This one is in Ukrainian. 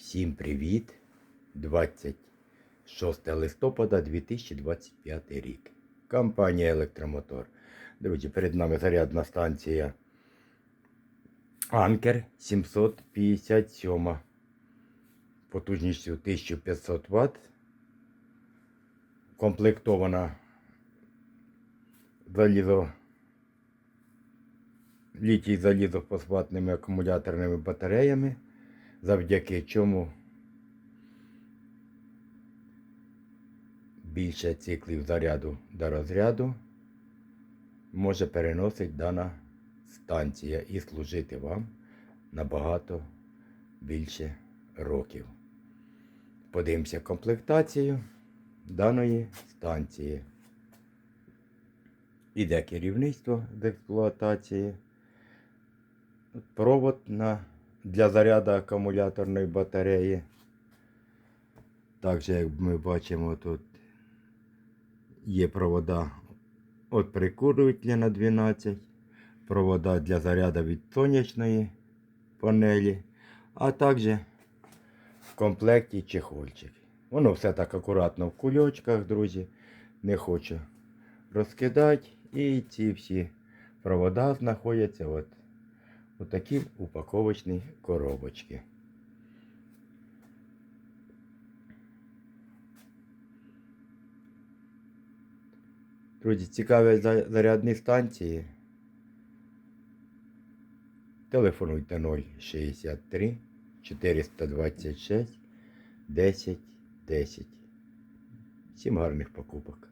Всім привіт! 26 листопада 2025 рік. Компанія Електромотор. Друзі, перед нами зарядна станція Анкер 757. Потужністю 1500 Вт. Комплектована залізо літій залізофосфатними акумуляторними батареями, завдяки чому більше циклів заряду до розряду може переносити дана станція і служити вам набагато більше років. Подивимося комплектацію даної станції. Іде керівництво з експлуатації. Провод на, для заряду акумуляторної батареї. Також, як ми бачимо, тут є провода від прикурювателя на 12, провода для заряду від сонячної панелі, а також в комплекті чехольчик. Воно все так акуратно в кульочках, друзі. Не хочу розкидати. І ці всі провода знаходяться от у такій упаковочній коробочці. Друзі, цікаві зарядні станції. Телефонуйте 063 426 10 10. Всім гарних покупок.